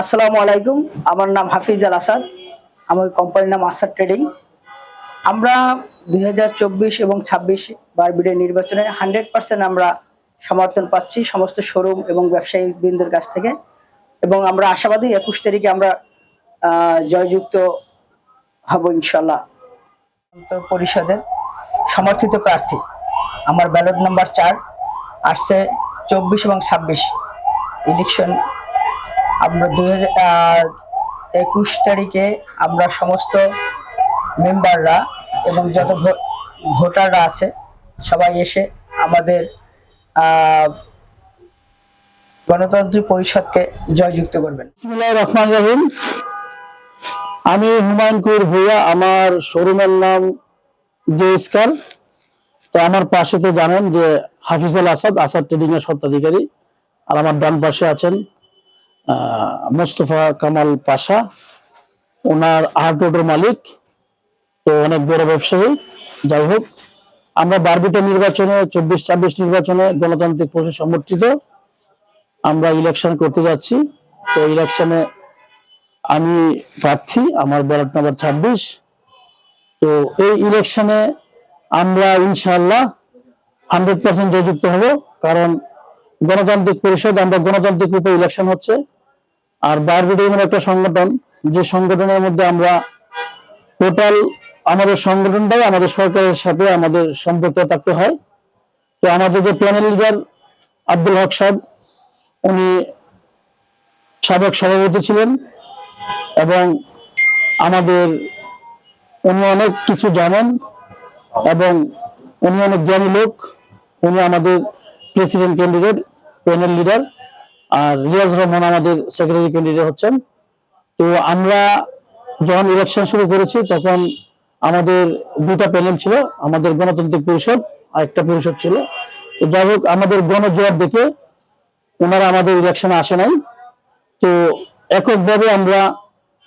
আসসালামু আলাইকুম। আমার নাম হাফিজ আল আসাদ। আমার কোম্পানির নাম আসাদ ট্রেডিং। আমরা দু হাজার চব্বিশ এবং ছাব্বিশ বারবিডে নির্বাচনে হান্ড্রেড পার্সেন্ট আমরা সমর্থন পাচ্ছি সমস্ত শোরুম এবং ব্যবসায়ী বৃন্দের কাছ থেকে। এবং আমরা আশাবাদী একুশ তারিখে আমরা জয়যুক্ত হব ইনশাল্লাহ পরিষদের সমর্থিত প্রার্থী। আমার ব্যালট নাম্বার চার, আসছে চব্বিশ এবং ছাব্বিশ। ইলেকশন আমরা দুই একুশ তারিখে আমরা সমস্ত মেম্বাররা এবং যত ভোটাররা আছে সবাই এসে আমাদের আহ, গণতান্ত্রিক পরিষদকে জয়যুক্ত করবেন। রহমান রহিম। আমি হুমায়ুন কুর ভুইয়া আমার শোরুমের নাম জে স্কার তো আমার পাশে তো জানেন যে হাফিজুল আসাদ আসাদ ট্রেডিং এর স্বত্বাধিকারী। আর আমার ডান পাশে আছেন মোস্তফা কামাল পাশা, ওনার আর্ট রোডের মালিক, তো অনেক বড় ব্যবসায়ী। যাই হোক, আমরা বারবিটা নির্বাচনে, চব্বিশ ছাব্বিশ নির্বাচনে গণতান্ত্রিক পরিষদ সমর্থিত। আমরা ইলেকশন করতে যাচ্ছি। তো ইলেকশনে আমি প্রার্থী, আমার ব্যালট নাম্বার ছাব্বিশ। তো এই ইলেকশনে আমরা ইনশাল্লাহ হান্ড্রেড পার্সেন্ট জয়যুক্ত হব, কারণ গণতান্ত্রিক পরিষদ, আমরা গণতান্ত্রিক রূপে ইলেকশন হচ্ছে। আর বারবিডি এমন একটা সংগঠন, যে সংগঠনের মধ্যে আমরা টোটাল আমাদের সংগঠনটাই আমাদের সরকারের সাথে আমাদের সম্পর্ক থাকতে হয়। তো আমাদের যে প্যানেল লিডার আব্দুল হক সাহেব, উনি সাবেক সভাপতি ছিলেন এবং আমাদের উনি অনেক কিছু জানেন এবং উনি অনেক জ্ঞানী লোক। উনি আমাদের প্রেসিডেন্ট ক্যান্ডিডেট প্যানেল লিডার আর রিয়াজ রহমান আমাদের সেক্রেটারি ক্যান্ডিডেট হচ্ছেন। তো আমরা যখন ইলেকশন শুরু করেছি, তখন আমাদের দুটা প্যানেল ছিল, আমাদের গণতান্ত্রিক পরিষদ আর একটা পরিষদ ছিল। তো যাই হোক, আমাদের গণজোয়ার দেখে ওনারা আমাদের ইলেকশনে আসে নাই। তো এককভাবে আমরা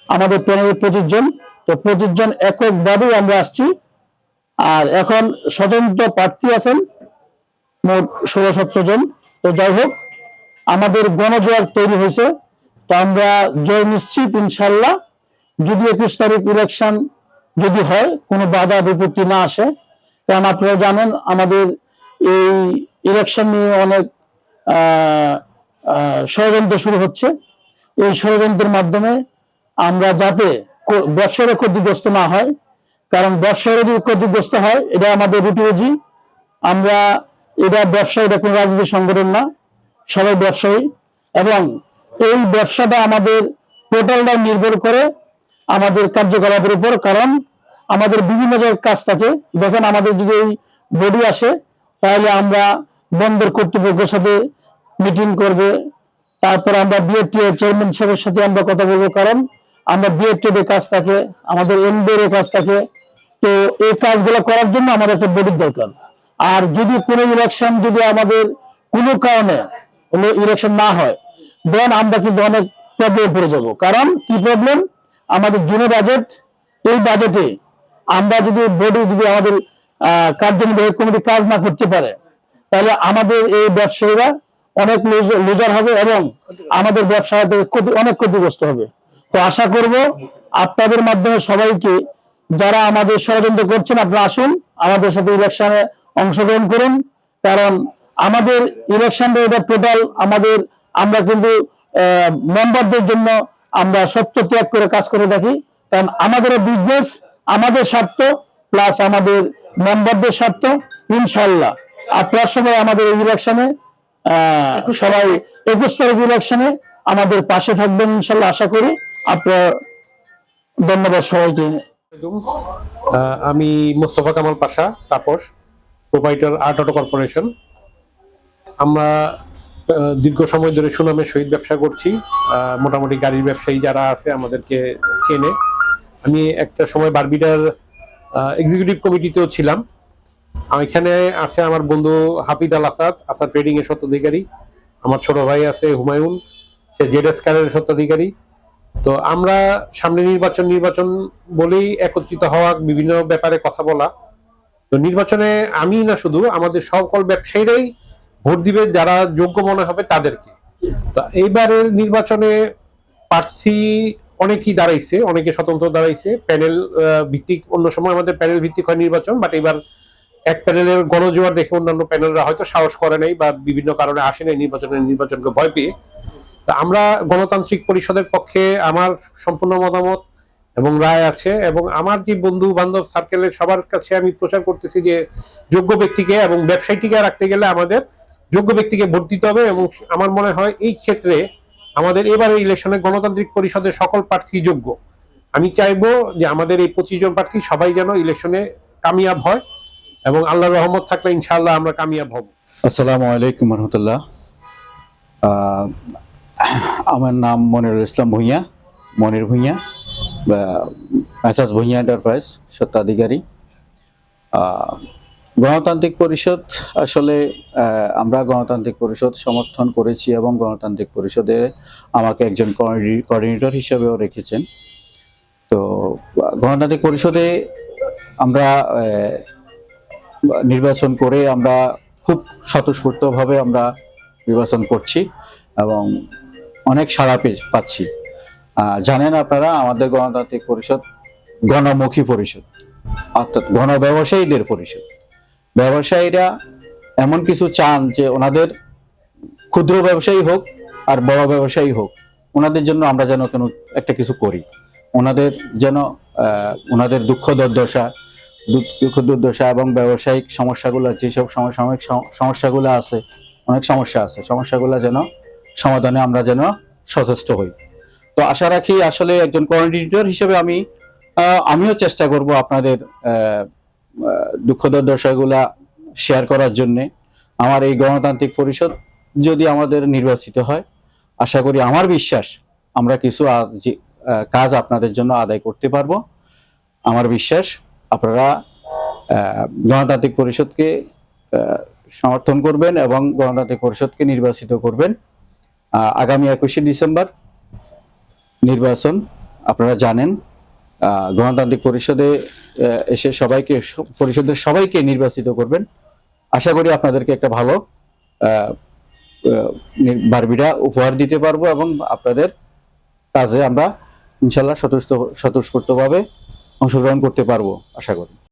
আমাদের প্যানেলের পঁচিশ জন, তো পঁচিশ জন এককভাবে আমরা আসছি। আর এখন স্বতন্ত্র প্রার্থী আছেন মোট ষোলো সতেরো জন। তো যাই হোক আমাদের গণজোয়ার তৈরি হয়েছে। তো আমরা জয় নিশ্চিত ইনশাল্লাহ। যদি একুশ তারিখ ইলেকশন যদি হয়, কোনো বাধা বিপত্তি না আসে। কারণ আপনারা জানেন, আমাদের এই ইলেকশন নিয়ে অনেক ষড়যন্ত্র শুরু হচ্ছে। এই ষড়যন্ত্রের মাধ্যমে আমরা যাতে ব্যবসায়ীরা ক্ষতিগ্রস্ত না হয়, কারণ ব্যবসায়ীরা যদি ক্ষতিগ্রস্ত হয়, এটা আমাদের রুটি আমরা, এটা ব্যবসা এটা কোনো রাজনৈতিক সংগঠন না। সবাই ব্যবসায়ী এবং এই ব্যবসাটা আমাদের টোটালটা নির্ভর করে আমাদের কার্যকলাপের উপর, কারণ আমাদের বিভিন্ন জায়গায় কাজ থাকে। দেখেন আমাদের যদি এই বডি আসে, তাহলে আমরা বন্দর কর্তৃপক্ষের সাথে মিটিং করবে। তারপর আমরা বিএটি চেয়ারম্যান সাহেবের সাথে আমরা কথা বলব, কারণ আমরা বিএটি এর কাজ থাকে, আমাদের এনবিএর এর কাজ থাকে। তো এই কাজগুলো করার জন্য আমাদের একটা বডির দরকার। আর যদি কোনো ইলেকশন যদি আমাদের কোনো কারণে ইলেকশন না হয় দেন আমরা কিন্তু অনেক প্রবলেমে পড়ে যাব। কারণ কি প্রবলেম আমাদের জুনে বাজেট এই বাজেটে আমরা যদি বডি যদি আমাদের কার্যনির্বাহী কমিটি কাজ না করতে পারে, তাহলে আমাদের এই ব্যবসায়ীরা অনেক লুজার হবে এবং আমাদের ব্যবসায়ীদের ক্ষতি, অনেক ক্ষতিগ্রস্ত হবে। তো আশা করব আপনাদের মাধ্যমে সবাইকে, যারা আমাদের ষড়যন্ত্র করছেন, আপনারা আসুন, আমাদের সাথে ইলেকশনে অংশগ্রহণ করুন। কারণ আমাদের ইলেকশনটা এটা টোটাল আমাদের আমরা কিন্তু মেম্বারদের জন্য আমরা সত্য ত্যাগ করে কাজ করে থাকি। কারণ আমাদের বিজনেস আমাদের স্বার্থ প্লাস আমাদের মেম্বারদের স্বার্থ ইনশাল্লাহ। আপনার সময় আমাদের এই ইলেকশনে সবাই একুশ তারিখ ইলেকশনে আমাদের পাশে থাকবেন ইনশাল্লাহ আশা করি। আপনার ধন্যবাদ সবাইকে। আহ, আমি Mostafa Kamal Pasha Tapas provider art auto corporation আমরা দীর্ঘ সময় ধরে সুনামের সহিত ব্যবসা করছি। মোটামুটি গাড়ির ব্যবসায়ী যারা আছে আমাদেরকে চেনে। আমি একটা সময় বারবিডার এক্সিকিউটিভ কমিটিতেও ছিলাম। এখানে আছে আমার বন্ধু হাফিজ আল আসাদ আসাদ ট্রেডিং এর স্বত্বাধিকারী। আমার ছোট ভাই আছে হুমায়ুন, সে জেডএস কারের স্বত্বাধিকারী। তো আমরা সামনে নির্বাচন নির্বাচন বলেই একত্রিত হওয়া, বিভিন্ন ব্যাপারে কথা বলা। তো নির্বাচনে আমি না শুধু, আমাদের সকল ব্যবসায়ীরাই ভোট দিবে যারা যোগ্য মনে হবে তাদেরকে। তো এইবারের নির্বাচনে প্রার্থী অনেকেই দাঁড়াইছে, অনেকে স্বতন্ত্র দাঁড়াইছে। প্যানেল ভিত্তিক অন্য সময় আমাদের প্যানেল ভিত্তিক হয় নির্বাচন, বাট এবার এক প্যানেলের গণজোয়ার দেখে অন্যান্য প্যানেলরা হয়তো সাহস করে নাই বা বিভিন্ন কারণে আসে নাই নির্বাচনের নির্বাচনকে ভয় পেয়ে। তা আমরা গণতান্ত্রিক পরিষদের পক্ষে আমার সম্পূর্ণ মতামত এবং রায় আছে এবং আমার যে বন্ধু বান্ধব সার্কেলের সবার কাছে আমি প্রচার করতেছি যে যোগ্য ব্যক্তিকে এবং ব্যবসায়ীটিকে রাখতে গেলে আমাদের যোগ্য ব্যক্তিকে ভোট দিতে হবে এবং আমার মনে হয় এই ক্ষেত্রে আমাদের এবারে ইলেকশনে গণতান্ত্রিক পরিষদের সকল প্রার্থী যোগ্য। আমি চাইব যে আমাদের এই পঁচিশ জন প্রার্থী সবাই যেন ইলেকশনে কামিয়াব হয় এবং আল্লাহ রহমত থাকলে ইনশাআল্লাহ আমরা কামিয়াব হব। আসসালামু আলাইকুম রহমতুল্লাহ। আমার নাম মনিরুল ইসলাম ভূঁইয়া, মনির ভূঁইয়া মেসাজ ভূঁইয়া এন্টারপ্রাইজ স্বত্বাধিকারী। গণতান্ত্রিক পরিষদ, আসলে আমরা গণতান্ত্রিক পরিষদ সমর্থন করেছি এবং গণতান্ত্রিক পরিষদে আমাকে একজন কোঅর্ডিনেটর হিসেবেও রেখেছেন। তো, গণতান্ত্রিক পরিষদে আমরা নির্বাচন করে আমরা খুব স্বতঃস্ফূর্তভাবে আমরা নির্বাচন করছি এবং অনেক সাড়া পাচ্ছি। জানেন আপনারা, আমাদের গণতান্ত্রিক পরিষদ গণমুখী পরিষদ, অর্থাৎ গণ ব্যবসায়ীদের পরিষদ। ব্যবসায়ীরা এমন কিছু চান যে ওনাদের ক্ষুদ্র ব্যবসায়ী হোক আর বড় ব্যবসায়ী হোক, ওনাদের জন্য আমরা যেন কোনো একটা কিছু করি। ওনাদের যেন ওনাদের দুঃখ দুর্দশা দুঃখ দুর্দশা এবং ব্যবসায়িক সমস্যাগুলো, যেসব সমসাময়িক সম- সমস্যাগুলো আছে, অনেক সমস্যা আছে, সমস্যাগুলো যেন সমাধানে আমরা যেন সচেষ্ট হই। তো আশা রাখি আসলে একজন কোঅর্ডিনেটর হিসেবে আমি আমিও চেষ্টা করব আপনাদের আহ, আহ, দুঃখ দুর্দশাগুলা শেয়ার করার জন্যে আমার এই গণতান্ত্রিক পরিষদ যদি আমাদের নির্বাচিত হয় আশা করি আমার বিশ্বাস আমরা কিছু কাজ আপনাদের জন্য আদায় করতে পারব। আমার বিশ্বাস আপনারা গণতান্ত্রিক পরিষদকে সমর্থন করবেন এবং গণতান্ত্রিক পরিষদকে নির্বাচিত করবেন। আগামী একুশে ডিসেম্বর নির্বাচন আপনারা জানেন গণতান্ত্রিক পরিষদে এসে সবাইকে, পরিষদের সবাইকে নির্বাচিত করবেন। আশা করি আপনাদেরকে একটা ভালো বারবিরা উপহার দিতে পারব এবং আপনাদের কাজে আমরা ইনশাল্লাহ স্বতঃস্ফূর্ত স্বতঃস্ফূর্তভাবে অংশগ্রহণ করতে পারব, আশা করি।